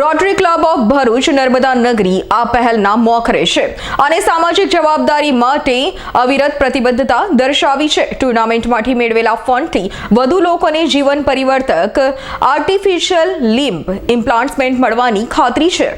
Rotary Club of Bharuch, Narmada Nagari આ પહેલના મોખરે છે અને સામાજિક જવાબદારી માટે અવિરત પ્રતિબદ્ધતા દર્શાવી છે. ટુર્નામેન્ટમાંથી મેળવેલા ફંડથી વધુ લોકોને જીવન પરિવર્તક આર્ટિફિશિયલ લિમ્બ ઇમ્પ્લાન્ટમેન્ટ મળવાની ખાતરી છે.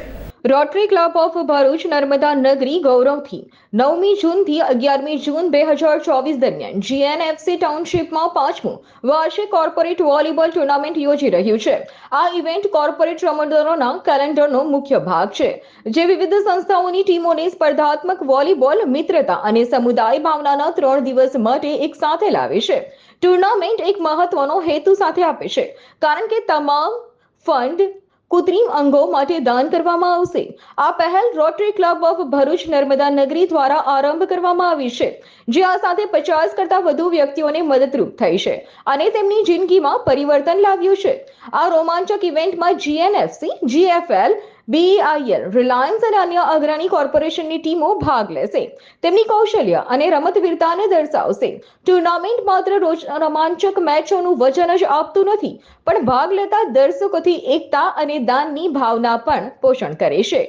Rotary Club of Bharuch Narmada Nagari ગૌરવથી નવમી જૂનથી અગિયારમી જૂન બે હજાર ચોવીસ દરમિયાન જીએનએફસી ટાઉનશીપમાં પાંચમું વાર્ષિક કોર્પોરેટ વોલીબોલ ટુર્નામેન્ટ યોજી રહ્યું છે. આ ઇવેન્ટ કોર્પોરેટ રમતદારોના કેલેન્ડરનો મુખ્ય ભાગ છે, જે વિવિધ સંસ્થાઓની ટીમોને સ્પર્ધાત્મક વોલીબોલ, મિત્રતા અને સમુદાય ભાવનાના ત્રણ દિવસ માટે એક સાથે લાવે છે. ટુર્નામેન્ટ એક મહત્વનો હેતુ સાથે આપે છે, કારણ કે તમામ ફંડ કૃત્રિમ અંગો માટે દાન કરવામાં આવશે. આ પહેલ Rotary Club of Bharuch Narmada Nagari દ્વારા આરંભ કરવામાં આવી છે, જે આ સાથે પચાસ કરતા વધુ વ્યક્તિઓને મદદરૂપ થઈ છે અને તેમની જિંદગીમાં પરિવર્તન લાવ્યું છે. આ રોમાંચક ઇવેન્ટમાં જીએનએફસી જીએફએલ બીઆઈએલ રિલાયન્સ અને અન્ય અગ્રણી કોર્પોરેશનની ટીમો ભાગ લેશે. તેમની કૌશલ્ય અને રમતવીરતાને દર્શાવશે. ટુર્નામેન્ટ માત્ર રોમાંચક મેચોનું વજન જ આપતું નથી, પણ ભાગ લેતા દર્શકોથી એકતા અને દાનની ભાવના પણ પોષણ કરે છે.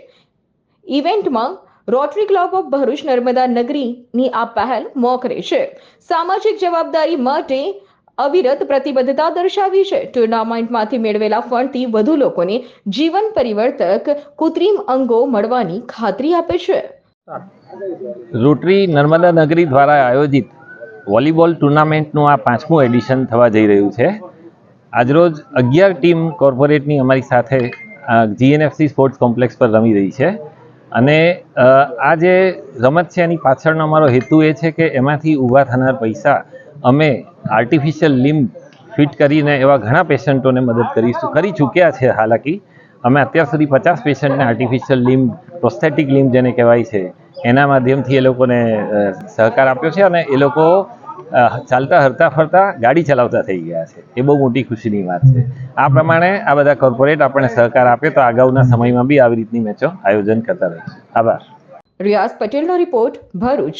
ઇવેન્ટમાં Rotary Club of Bharuch Narmada નગરીની આ પહેલ મોખરે છે. સામાજિક જવાબદારી માટે અવિરત પ્રતિબદ્ધતા દર્શાવી છે. ટુર્નામેન્ટમાંથી મેળવેલા ફંડથી વધુ લોકોને જીવન પરિવર્તક કૃત્રિમ અંગો મળવાની ખાતરી આપે છે. રોટરી નર્મદા નગરી દ્વારા આયોજિત વોલીબોલ ટુર્નામેન્ટનું આ પાંચમું એડિશન થવા જઈ રહ્યું છે. આજરોજ અગિયાર ટીમ કોર્પોરેટની અમારી સાથે જીએનએફસી સ્પોર્ટ્સ કોમ્પ્લેક્સ પર રમી રહી છે. અને આ જે રમત છે એની પાછળનો અમારો હેતુ એ છે કે એમાંથી ઊભા થનાર પૈસા અમે આર્ટિફિશિયલ લિમ્બ ફિટ કરીને એવા ઘણા પેશન્ટોને મદદ કરીશું. કરી ચૂક્યા છે હાલાકી. અમે અત્યાર સુધી પચાસ પેશન્ટને આર્ટિફિશિયલ લિમ્બ પ્રોસ્થેટિક લિમ્બ જેને કહેવાય છે, એના માધ્યમથી એ લોકોને સહકાર આપ્યો છે અને એ લોકો ચાલતા હરતા ફરતા ગાડી ચલાવતા થઈ ગયા છે. એ બહુ મોટી ખુશીની વાત છે. આ પ્રમાણે આ બધા કોર્પોરેટ આપણને સહકાર આપે તો અગાઉના સમયમાં બી આવી રીતની મેચો આયોજન કરતા રહીશું. આભાર. રિયાઝ પટેલનો રિપોર્ટ ભરૂચ.